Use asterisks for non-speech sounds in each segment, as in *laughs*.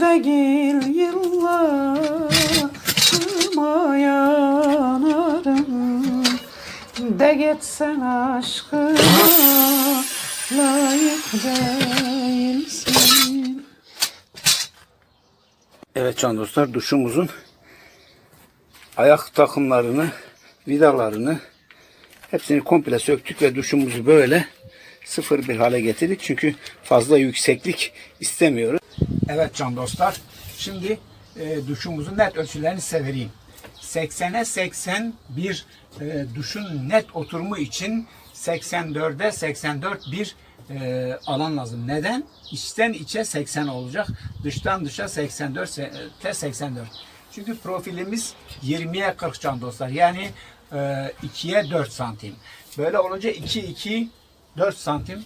Da gel yıllarıma yanarım De geçsen aşkıma layık değilsin Evet can dostlar duşumuzun ayak takımlarını, vidalarını hepsini komple söktük ve duşumuzu böyle sıfır bir hale getirdik. Çünkü fazla yükseklik istemiyoruz. Evet can dostlar. Şimdi e, duşumuzun net ölçülerini size vereyim. 80'e 80 bir e, duşun net oturumu için 84'e 84 bir e, alan lazım. Neden? İçten içe 80 olacak. Dıştan dışa 84 te 84. Çünkü profilimiz 20'ye 40 can dostlar. Yani e, 2'ye 4 santim. Böyle olunca 2 2 4 santim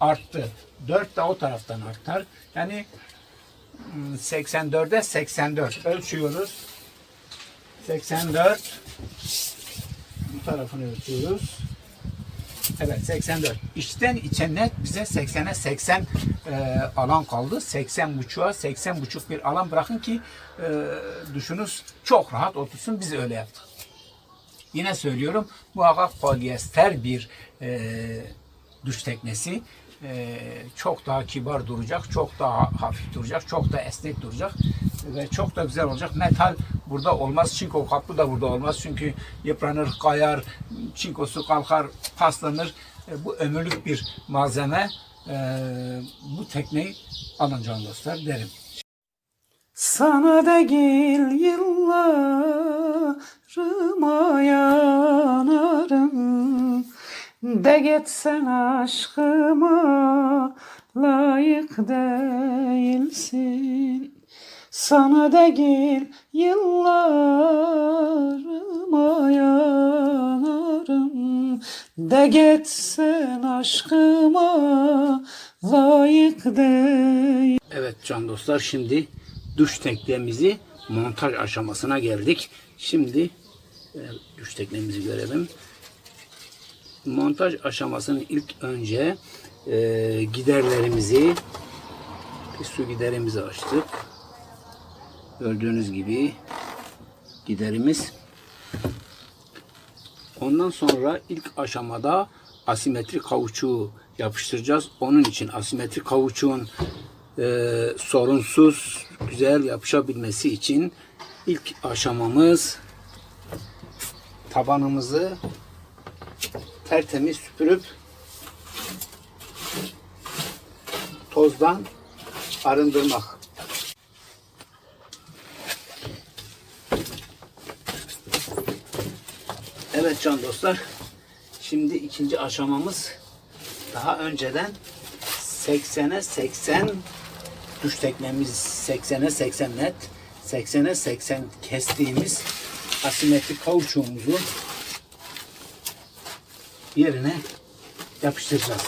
arttı. 4 de o taraftan artar. Yani 84'e 84 ölçüyoruz. 84 bu tarafını ölçüyoruz. Evet 84. İçten içe net bize 80'e 80 e, alan kaldı. 80 buçuğa 80 buçuk bir alan bırakın ki e, duşunuz çok rahat otursun. Biz öyle yaptık. Yine söylüyorum muhakkak polyester bir e, duş teknesi e, çok daha kibar duracak, çok daha hafif duracak, çok da esnek duracak ve çok da güzel olacak. Metal burada olmaz, çinko kaplı da burada olmaz çünkü yıpranır, kayar, çinkosu kalkar, paslanır. E, bu ömürlük bir malzeme. E, bu tekneyi alın can dostlar derim. Sana da gel yıllarıma yanarım De geçsen aşkıma layık değilsin Sana da gel yıllarıma yanarım De geçsen aşkıma layık değil Evet can dostlar şimdi duş teknemizi montaj aşamasına geldik. Şimdi e, duş teknemizi görelim. Montaj aşamasının ilk önce e, giderlerimizi su giderimizi açtık. Gördüğünüz gibi giderimiz. Ondan sonra ilk aşamada asimetrik kavuçuğu yapıştıracağız. Onun için asimetrik kavuçuğun e, sorunsuz, güzel yapışabilmesi için ilk aşamamız tabanımızı tertemiz süpürüp tozdan arındırmak. Evet can dostlar. Şimdi ikinci aşamamız daha önceden 80'e 80 duş teknemiz 80'e 80 net 80'e 80 kestiğimiz asimetrik kauçuğumuzu yerine yapıştıracağız.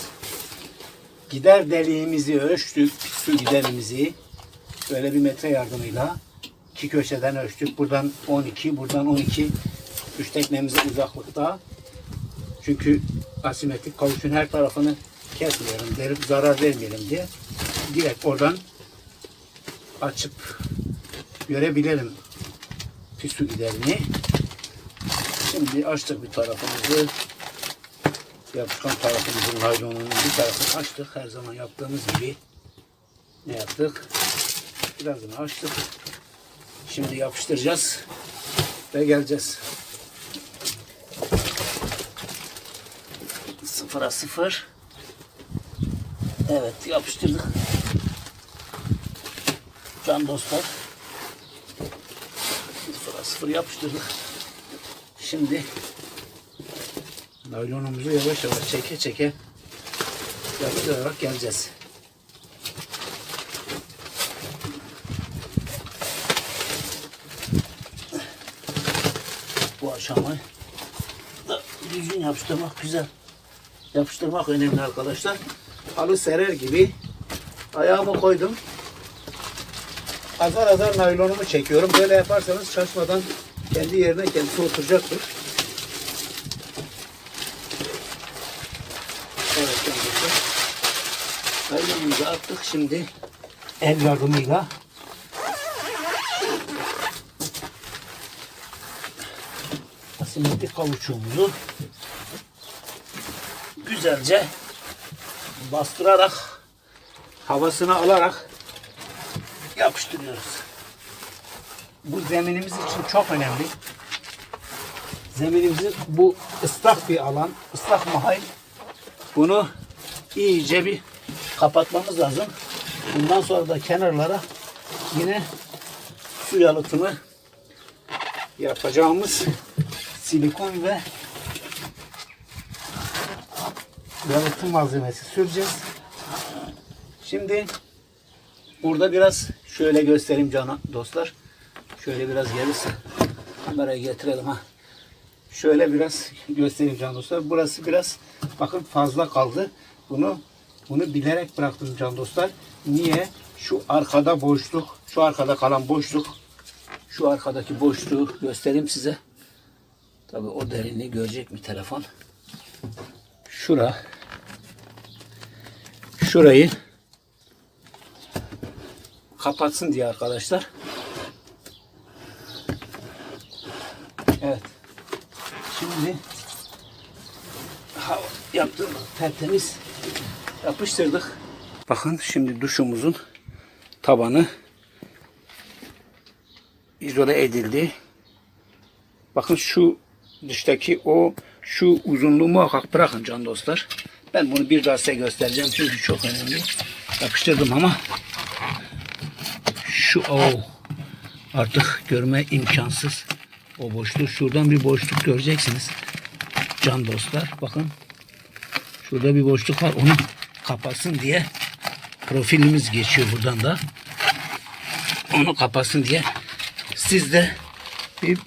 Gider deliğimizi ölçtük. Su giderimizi böyle bir metre yardımıyla iki köşeden ölçtük. Buradan 12, buradan 12 duş teknemize uzaklıkta. Çünkü asimetrik kavuçun her tarafını kesmeyelim, derip zarar vermeyelim diye direkt oradan açıp görebilelim pis su giderini. Şimdi açtık bir tarafımızı. Yapışkan tarafımızın naylonunun bir tarafını açtık. Her zaman yaptığımız gibi ne yaptık? Birazını açtık. Şimdi yapıştıracağız ve geleceğiz. Sıfıra sıfır. Evet yapıştırdık. Can dostlar. Sıfıra sıfır yapıştırdık. Şimdi naylonumuzu yavaş yavaş çeke çeke yapıştırarak geleceğiz. Bu aşamayı düzgün yapıştırmak güzel. Yapıştırmak önemli arkadaşlar. Halı serer gibi ayağımı koydum. Azar azar naylonumu çekiyorum. Böyle yaparsanız şaşmadan kendi yerine kendisi oturacaktır. Evet arkadaşlar. Attık. Şimdi el yardımıyla asimetrik kavuçuğumuzu güzelce bastırarak havasını alarak yapıştırıyoruz. Bu zeminimiz için çok önemli. Zeminimizin bu ıslak bir alan, ıslak mahal. Bunu iyice bir kapatmamız lazım. Bundan sonra da kenarlara yine su yalıtımı yapacağımız silikon ve yalıtım malzemesi süreceğiz. Şimdi burada biraz şöyle göstereyim cana dostlar. Şöyle biraz gelirse kamerayı getirelim ha. Şöyle biraz göstereyim can dostlar. Burası biraz bakın fazla kaldı. Bunu bunu bilerek bıraktım can dostlar. Niye? Şu arkada boşluk, şu arkada kalan boşluk, şu arkadaki boşluğu göstereyim size. Tabi o derinliği görecek mi telefon? Şura. Şurayı kapatsın diye arkadaşlar. Evet. Şimdi yaptım tertemiz yapıştırdık. Bakın şimdi duşumuzun tabanı izole edildi. Bakın şu dıştaki o şu uzunluğu muhakkak bırakın can dostlar. Ben bunu bir daha size göstereceğim çünkü çok önemli. Yapıştırdım ama şu o artık görme imkansız. O boşluk şuradan bir boşluk göreceksiniz. Can dostlar bakın. Şurada bir boşluk var. Onu kapatsın diye profilimiz geçiyor buradan da. Onu kapatsın diye siz de bir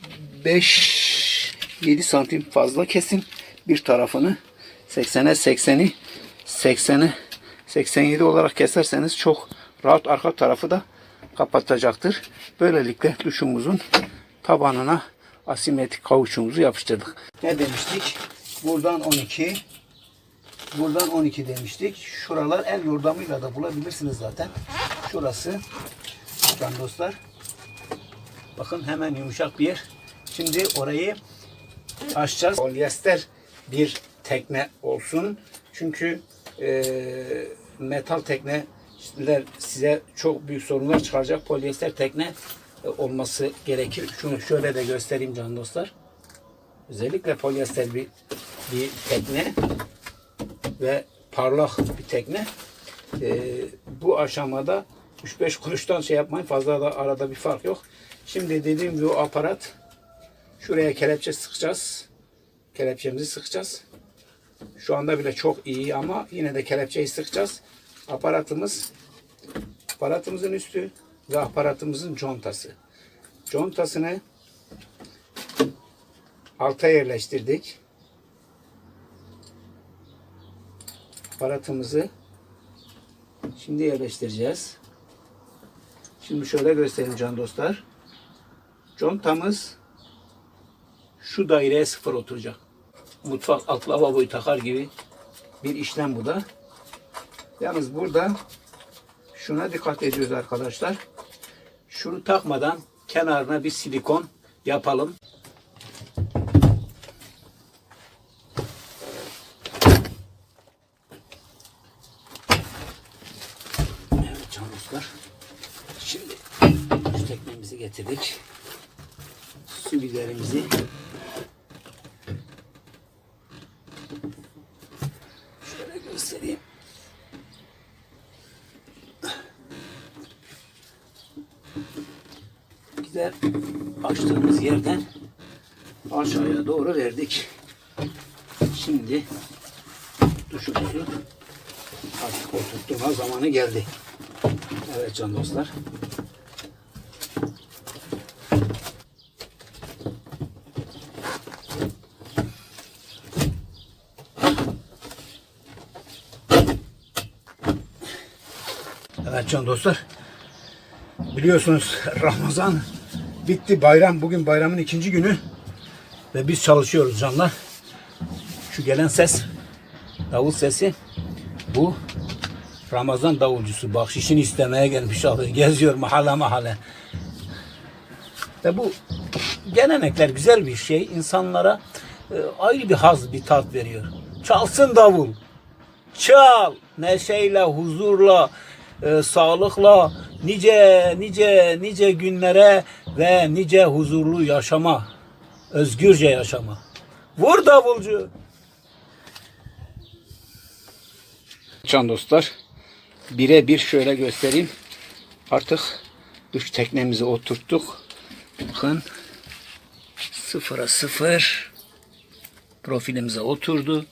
5 7 santim fazla kesin bir tarafını 80'e 80'i 80'e 87 olarak keserseniz çok rahat arka tarafı da kapatacaktır. Böylelikle duşumuzun tabanına asimetrik kauçumuzu yapıştırdık. Ne demiştik? Buradan 12 buradan 12 demiştik. Şuralar el yordamıyla da bulabilirsiniz zaten. Şurası can dostlar. Bakın hemen yumuşak bir yer. Şimdi orayı açacağız. Polyester bir tekne olsun. Çünkü eee, metal tekneler size çok büyük sorunlar çıkaracak. Polyester tekne e, olması gerekir. Şunu şöyle de göstereyim can dostlar. Özellikle polyester bir, bir tekne ve parlak bir tekne. Ee, bu aşamada 3-5 kuruştan şey yapmayın. Fazla da arada bir fark yok. Şimdi dediğim gibi o aparat şuraya kelepçe sıkacağız. Kelepçemizi sıkacağız. Şu anda bile çok iyi ama yine de kelepçeyi sıkacağız. Aparatımız aparatımızın üstü ve aparatımızın contası. Contasını alta yerleştirdik. Aparatımızı şimdi yerleştireceğiz. Şimdi şöyle göstereyim can dostlar. Contamız şu daireye sıfır oturacak. Mutfak alt lavaboyu takar gibi bir işlem bu da. Yalnız burada şuna dikkat ediyoruz arkadaşlar. Şunu takmadan kenarına bir silikon yapalım. Evet can dostlar. Şimdi şu getirdik. Sübilerimizi şöyle göstereyim. Gider açtığımız yerden aşağıya doğru verdik. Şimdi duşumuzu artık oturtturma zamanı geldi. Evet can dostlar. Evet can dostlar. Biliyorsunuz Ramazan bitti. Bayram. Bugün bayramın ikinci günü. Ve biz çalışıyoruz canlar. Şu gelen ses davul sesi bu Ramazan davulcusu bahşişini istemeye gelmiş abi. *laughs* Geziyor mahalle mahalle. Ve bu gelenekler güzel bir şey. İnsanlara e, ayrı bir haz, bir tat veriyor. Çalsın davul. Çal. Neşeyle, huzurla, e, sağlıkla, nice nice nice günlere ve nice huzurlu yaşama. Özgürce yaşama. Vur davulcu. Can dostlar, birebir şöyle göstereyim. Artık üç teknemizi oturttuk. Bakın sıfıra sıfır profilimize oturdu.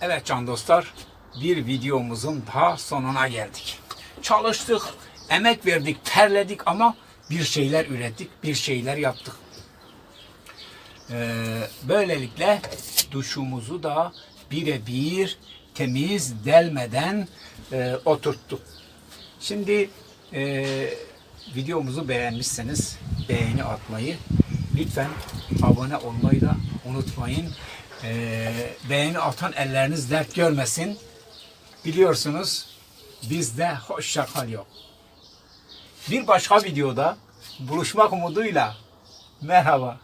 Evet can dostlar, bir videomuzun daha sonuna geldik. Çalıştık, emek verdik, terledik ama bir şeyler ürettik, bir şeyler yaptık. Ee, böylelikle duşumuzu da birebir temiz delmeden e, oturttuk. Şimdi e, videomuzu beğenmişseniz beğeni atmayı, lütfen abone olmayı da unutmayın. E, beğeni atan elleriniz dert görmesin. Biliyorsunuz bizde hoşça kal yok. Bir başka videoda buluşmak umuduyla merhaba.